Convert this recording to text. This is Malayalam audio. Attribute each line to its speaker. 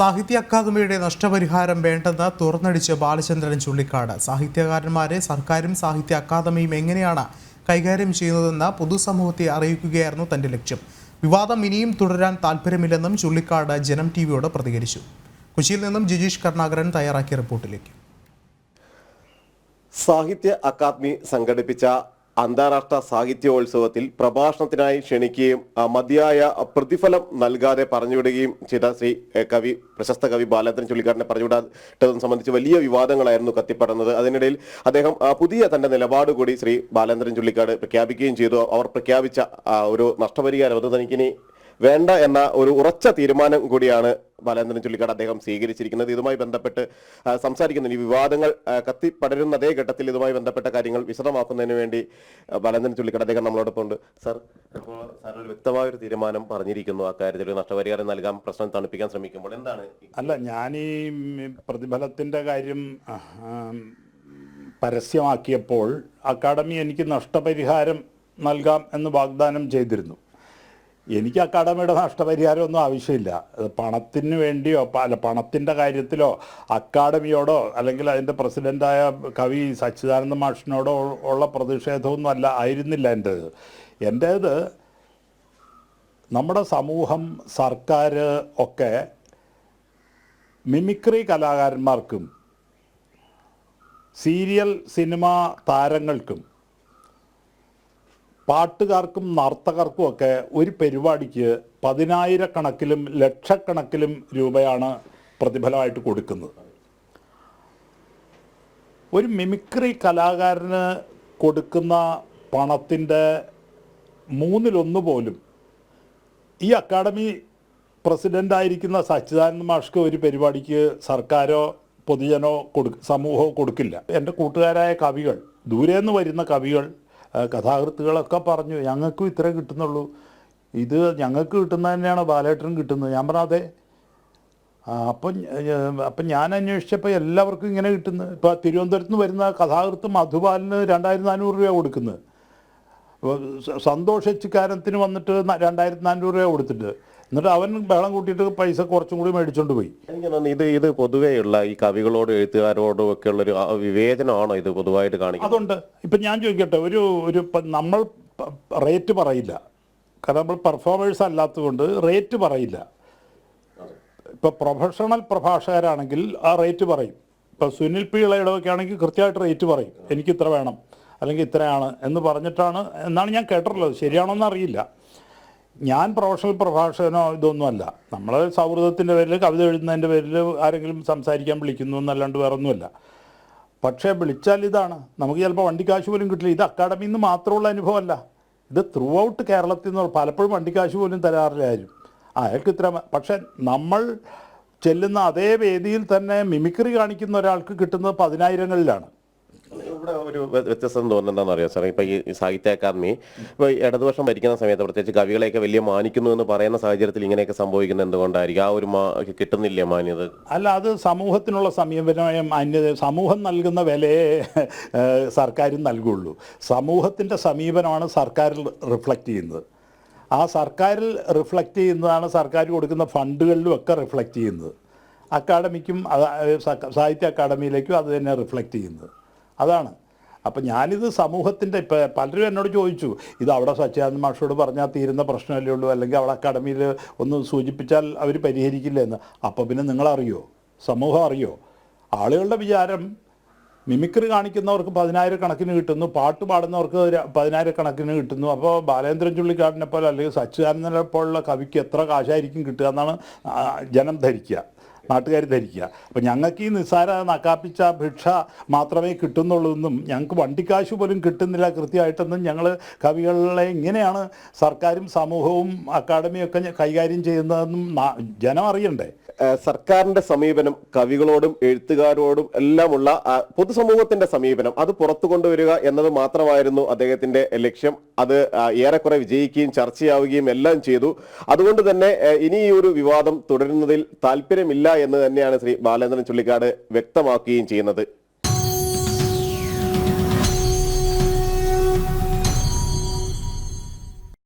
Speaker 1: സാഹിത്യ അക്കാദമിയുടെ നഷ്ടപരിഹാരം വേണ്ടെന്ന് തുറന്നടിച്ച് ബാലചന്ദ്രൻ ചുള്ളിക്കാട്. സാഹിത്യകാരന്മാരെ സർക്കാരും സാഹിത്യ അക്കാദമിയും എങ്ങനെയാണ് കൈകാര്യം ചെയ്യുന്നതെന്ന് പൊതുസമൂഹത്തെ അറിയിക്കുകയായിരുന്നു തന്റെ ലക്ഷ്യം. വിവാദം ഇനിയും തുടരാൻ താല്പര്യമില്ലെന്നും ചുള്ളിക്കാട് ജനം ടി വിയോട് പ്രതികരിച്ചു. കൊച്ചിയിൽ നിന്നും ജിജീഷ് കർണാകരൻ തയ്യാറാക്കിയ റിപ്പോർട്ടിലേക്ക്.
Speaker 2: സാഹിത്യ അക്കാദമി സംഘടിപ്പിച്ച അന്താരാഷ്ട്ര സാഹിത്യോത്സവത്തിൽ പ്രഭാഷണത്തിനായി ക്ഷണിക്കുകയും മതിയായ പ്രതിഫലം നൽകാതെ പറഞ്ഞുവിടുകയും ചെയ്ത ശ്രീ കവി പ്രശസ്ത കവി ബാലചന്ദ്രൻ ചുള്ളിക്കാരനെ പറഞ്ഞുവിടാത്തത് സംബന്ധിച്ച് വലിയ വിവാദങ്ങളായിരുന്നു കത്തിപ്പെടുന്നത് അതിനിടയിൽ അദ്ദേഹം പുതിയ തന്റെ നിലപാട് കൂടി ശ്രീ ബാലചന്ദ്രൻ ചുള്ളിക്കാട് പ്രഖ്യാപിക്കുകയും ചെയ്തു. അവർ പ്രഖ്യാപിച്ച ഒരു നഷ്ടപരിഹാരം അത് തനിക്കിനി വേണ്ട എന്ന ഒരു ഉറച്ച തീരുമാനം കൂടിയാണ് ബാലേന്ദ്രൻ ചുള്ളിക്കാട് അദ്ദേഹം സ്വീകരിച്ചിരിക്കുന്നത്. ഇതുമായി ബന്ധപ്പെട്ട് സംസാരിക്കുന്നതിന് സംസാരിക്കുന്ന ഈ വിവാദങ്ങൾ കത്തിപ്പടരുന്ന അതേ ഘട്ടത്തിൽ ഇതുമായി ബന്ധപ്പെട്ട കാര്യങ്ങൾ വിശദമാക്കുന്നതിന് വേണ്ടി ബാലേന്ദ്രൻ ചുള്ളിക്കാട് അദ്ദേഹം നമ്മളോടൊപ്പം ഉണ്ട്. സർ അപ്പോൾ സാർ ഒരു വ്യക്തമായ ഒരു തീരുമാനം പറഞ്ഞിരിക്കുന്നു അക്കാര്യത്തിൽ നഷ്ടപരിഹാരം നൽകാൻ പ്രശ്നം തണുപ്പിക്കാൻ ശ്രമിക്കുമ്പോൾ എന്താണ്
Speaker 3: അല്ല ഞാൻ ഈ പ്രതിഫലത്തിന്റെ കാര്യം പരസ്യമാക്കിയപ്പോൾ അക്കാഡമി എനിക്ക് നഷ്ടപരിഹാരം നൽകാം എന്ന് വാഗ്ദാനം ചെയ്തിരുന്നു. എനിക്ക് ആ അക്കാഡമിയുടെ നഷ്ടപരിഹാരമൊന്നും ആവശ്യമില്ല. പണത്തിന് വേണ്ടിയോ അല്ല പണത്തിന്റെ കാര്യത്തിലോ അക്കാഡമിയോടോ അല്ലെങ്കിൽ അതിന്റെ പ്രസിഡന്റായ കവി സച്ചിദാനന്ദ മാഷിനോടോ ഉള്ള പ്രതിഷേധമൊന്നും അല്ല ആയിരുന്നില്ല എന്റേത് എന്റേത് നമ്മുടെ സമൂഹം സർക്കാർ ഒക്കെ മിമിക്രി കലാകാരന്മാർക്കും സീരിയൽ സിനിമ താരങ്ങൾക്കും പാട്ടുകാർക്കും നർത്തകർക്കും ഒക്കെ ഒരു പരിപാടിക്ക് പതിനായിരക്കണക്കിലും ലക്ഷക്കണക്കിലും രൂപയാണ് പ്രതിഫലമായിട്ട് കൊടുക്കുന്നത്. ഒരു മിമിക്രി കലാകാരന് കൊടുക്കുന്ന പണത്തിന്റെ മൂന്നിലൊന്ന് പോലും ഈ അക്കാഡമി പ്രസിഡന്റായിരിക്കുന്ന സച്ചിദാനന്ദ മാഷ്ക്ക് ഒരു പരിപാടിക്ക് സർക്കാരോ പൊതുജനോ കൊടു സമൂഹമോ കൊടുക്കില്ല. എന്റെ കൂട്ടുകാരായ കവികൾ ദൂരെ നിന്ന് വരുന്ന കവികൾ കഥാകൃത്തുകളൊക്കെ പറഞ്ഞു ഞങ്ങൾക്കും ഇത്രേ കിട്ടുന്നുള്ളൂ. ഇത് ഞങ്ങൾക്ക് കിട്ടുന്നത് തന്നെയാണ് ബാലേട്ടനും കിട്ടുന്നത്. ഞാൻ പറഞ്ഞ അതെ. ആ, അപ്പം അപ്പം ഞാൻ അന്വേഷിച്ചപ്പോൾ എല്ലാവർക്കും ഇങ്ങനെ കിട്ടുന്നു. ഇപ്പോൾ തിരുവനന്തപുരത്ത് നിന്ന് വരുന്ന കഥാകൃത്ത് മധുബാലിന് രണ്ടായിരത്തി നാനൂറ് രൂപ കൊടുക്കുന്നത് അപ്പോൾ കാരത്തിന് സന്തോഷ് വന്നിട്ട് രണ്ടായിരത്തി നാനൂറ് രൂപ കൊടുത്തിട്ട്. എന്നിട്ട് അവൻ ബഹളം കൂട്ടിയിട്ട് പൈസ കുറച്ചും കൂടി മേടിച്ചോണ്ട് പോയി.
Speaker 2: എനിക്ക് തോന്നുന്നു ഇത് ഇത് പൊതുവെയുള്ള ഈ കവികളോടും എഴുത്തുകാരോടും ഒക്കെ ഉള്ള ഒരു വിവേചനമാണോ ഇത് പൊതുവായിട്ട് കാണിക്കുന്നത്?
Speaker 3: അതുണ്ട്. ഇപ്പം ഞാൻ ചോദിക്കട്ടെ ഒരു ഒരു നമ്മൾ റേറ്റ് പറയില്ല. കാരണം നമ്മൾ പെർഫോമേഴ്സ് അല്ലാത്തതുകൊണ്ട് റേറ്റ് പറയില്ല. ഇപ്പോൾ പ്രൊഫഷണൽ പ്രഭാഷകരാണെങ്കിൽ ആ റേറ്റ് പറയും. ഇപ്പോൾ സുനിൽ പി ഒക്കെ ആണെങ്കിൽ കൃത്യമായിട്ട് റേറ്റ് പറയും. എനിക്ക് ഇത്ര വേണം അല്ലെങ്കിൽ ഇത്രയാണ് എന്ന് പറഞ്ഞിട്ടാണ് എന്നാണ് ഞാൻ കേട്ടിട്ടുള്ളത്. ശരിയാണോന്ന് അറിയില്ല. ഞാൻ പ്രൊഫഷണൽ പ്രഭാഷകനോ ഇതൊന്നുമല്ല. നമ്മൾ സൗഹൃദത്തിന്റെ പേരിൽ കവിത എഴുതുന്നതിന്റെ പേരിൽ ആരെങ്കിലും സംസാരിക്കാൻ വിളിക്കുന്നു എന്നല്ലാണ്ട് വേറെ ഒന്നുമല്ല പക്ഷേ വിളിച്ചാൽ ഇതാണ്. നമുക്ക് ചിലപ്പോൾ വണ്ടിക്കാശ് പോലും കിട്ടില്ല. ഇത് അക്കാഡമിയിൽ നിന്ന് മാത്രമുള്ള അനുഭവമല്ല. ഇത് ത്രൂ ഔട്ട് കേരളത്തിൽ നിന്ന് പലപ്പോഴും വണ്ടിക്കാശ് പോലും തരാറില്ല ആരും. അയാൾക്ക് ഇത്ര പക്ഷെ നമ്മൾ ചെല്ലുന്ന അതേ വേദിയിൽ തന്നെ മിമിക്രി കാണിക്കുന്ന ഒരാൾക്ക് കിട്ടുന്നത് പതിനായിരങ്ങളിലാണ്.
Speaker 2: ഒരു വ്യത്യസ്തം തോന്നുന്നുണ്ടെന്ന് അറിയാം സാറേ? ഇപ്പൊ ഈ സാഹിത്യ അക്കാദമി ഇപ്പൊ ഇടതുപക്ഷം ഭരിക്കുന്ന സമയത്ത് പ്രത്യേകിച്ച് കവികളെയൊക്കെ വലിയ മാനിക്കുന്നു എന്ന് പറയുന്ന സാഹചര്യത്തിൽ ഇങ്ങനെയൊക്കെ സംഭവിക്കുന്നത് എന്തുകൊണ്ടായിരിക്കും? ആ ഒരു കിട്ടുന്നില്ലേ മാന്യത
Speaker 3: അല്ല അത് സമൂഹത്തിനുള്ള സമീപനമായ മാന്യത സമൂഹം നൽകുന്ന വിലയെ സർക്കാരും നൽകുള്ളൂ. സമൂഹത്തിന്റെ സമീപനമാണ് സർക്കാരിൽ റിഫ്ലക്റ്റ് ചെയ്യുന്നത്. ആ സർക്കാരിൽ റിഫ്ലക്റ്റ് ചെയ്യുന്നതാണ് സർക്കാർ കൊടുക്കുന്ന ഫണ്ടുകളിലും ഒക്കെ റിഫ്ലക്റ്റ് ചെയ്യുന്നത്. അക്കാഡമിക്കും സാഹിത്യ അക്കാഡമിയിലേക്കും അത് തന്നെ റിഫ്ലക്റ്റ് ചെയ്യുന്നത്. അതാണ്. അപ്പം ഞാനിത് സമൂഹത്തിന്റെ ഇപ്പം പലരും എന്നോട് ചോദിച്ചു ഇത് അവിടെ സച്ചിദാനന്ദ മാഷോട് പറഞ്ഞാൽ തീരുന്ന പ്രശ്നമല്ലേ ഉള്ളൂ? അല്ലെങ്കിൽ അവിടെ അക്കാഡമിയിൽ ഒന്ന് സൂചിപ്പിച്ചാൽ അവർ പരിഹരിക്കില്ല എന്ന്? അപ്പോൾ പിന്നെ നിങ്ങളറിയോ? സമൂഹം അറിയോ? ആളുകളുടെ വിചാരം മിമിക്രി കാണിക്കുന്നവർക്ക് പതിനായിരക്കണക്കിന് കിട്ടുന്നു പാട്ട് പാടുന്നവർക്ക് പതിനായിരക്കണക്കിന് കിട്ടുന്നു. അപ്പോൾ ബാലേന്ദ്രൻ ചുള്ളിക്കാടിനെ പോലെ അല്ലെങ്കിൽ സച്ചിദാനന്ദനെ പോലുള്ള കവിക്ക് എത്ര കാശായിരിക്കും കിട്ടുക എന്നാണ് ജനം ധരിക്കുക. നാട്ടുകാർ ധരിക്കുക. അപ്പം ഞങ്ങൾക്ക് ഈ നിസ്സാര നക്കാപ്പിച്ച ഭിക്ഷ മാത്രമേ കിട്ടുന്നുള്ളൂ എന്നും ഞങ്ങൾക്ക് വണ്ടിക്കാശ് പോലും കിട്ടുന്നില്ല കൃത്യമായിട്ടെന്നും ഞങ്ങൾ കവികളെ ഇങ്ങനെയാണ് സർക്കാരും സമൂഹവും അക്കാഡമിയും ഒക്കെ കൈകാര്യം ചെയ്യുന്നതെന്നും ജനം അറിയണ്ടേ.
Speaker 2: സർക്കാരിന്റെ സമീപനം കവികളോടും എഴുത്തുകാരോടും എല്ലാമുള്ള പൊതുസമൂഹത്തിന്റെ സമീപനം അത് പുറത്തു കൊണ്ടുവരിക എന്നത് മാത്രമായിരുന്നു അദ്ദേഹത്തിന്റെ ലക്ഷ്യം. അത് ഏറെക്കുറെ വിജയിക്കുകയും ചർച്ചയാവുകയും എല്ലാം ചെയ്തു. അതുകൊണ്ട് തന്നെ ഇനി ഈ ഒരു വിവാദം തുടരുന്നതിൽ താല്പര്യമില്ല എന്ന് തന്നെയാണ് ശ്രീ ബാലേന്ദ്രൻ ചുള്ളിക്കാട് വ്യക്തമാക്കുകയും ചെയ്യുന്നത്.